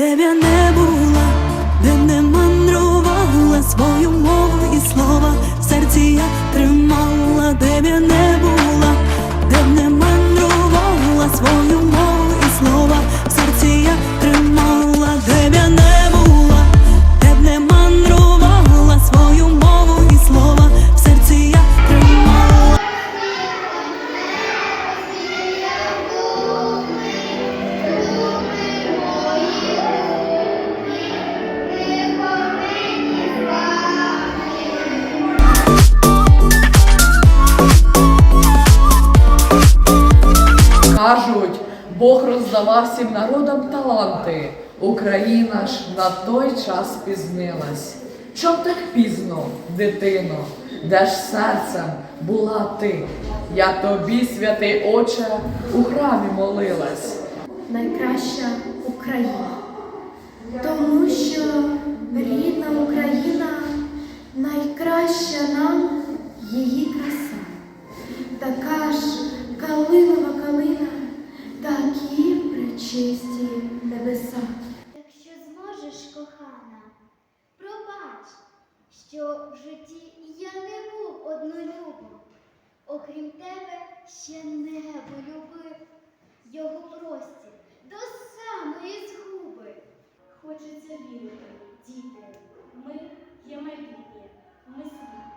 тебе не було. Бог роздавав всім народам таланти. Україна ж на той час пізнилась. Чом так пізно, дитино, де ж серцем була ти? Я тобі, святий Отче, у храмі молилась. найкраща Україна. Тому що рідна Україна найкраща нам її краса. Така ж пречисті небеса. Якщо зможеш, кохана, пробач, що в житті я не був однолюбом. Окрім тебе, ще небо любив його простір до самої згуби. Хочеться вірити, діти, ми є майбутнє, ми світ.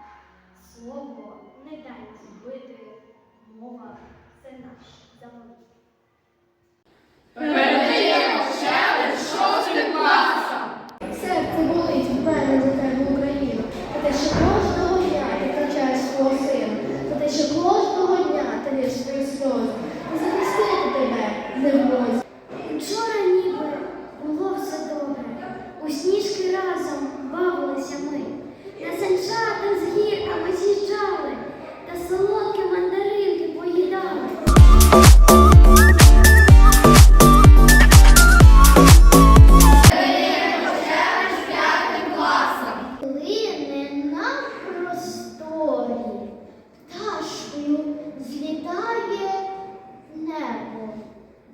Слово не дай згубити, мова це наш заповіт.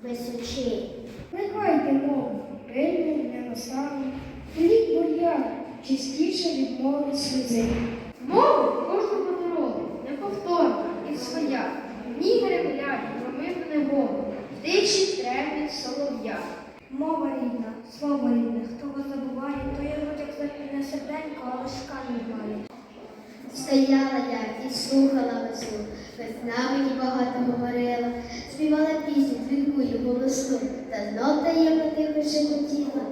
Нехай мову, пильним не настане, рік бояр, частіше від мови сльози. Мову кожну подарунку, неповторна і своя. В ній гремлять, промивне мову, в тиші требі солов'я. Мова рідна, слово рідне, хто вас забуває, то є як запільне серденько, але ж камінь має. Стояла я і слухала весну, весна мені багато говорила, співала пісню, дзвінку і голосну, та знов таємно тихо шепотіла.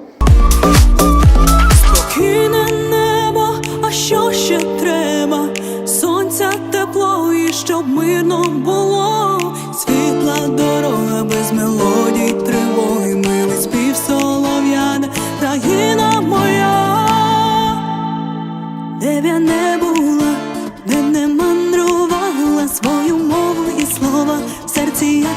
Спокійне небо, а що ще треба? Сонця тепло, і щоб мирно було, світла дорога без мелодій, тривоги, милий спів солов'яна, країна моя, де б я не була де не мандрувала свою мову і слова в серці я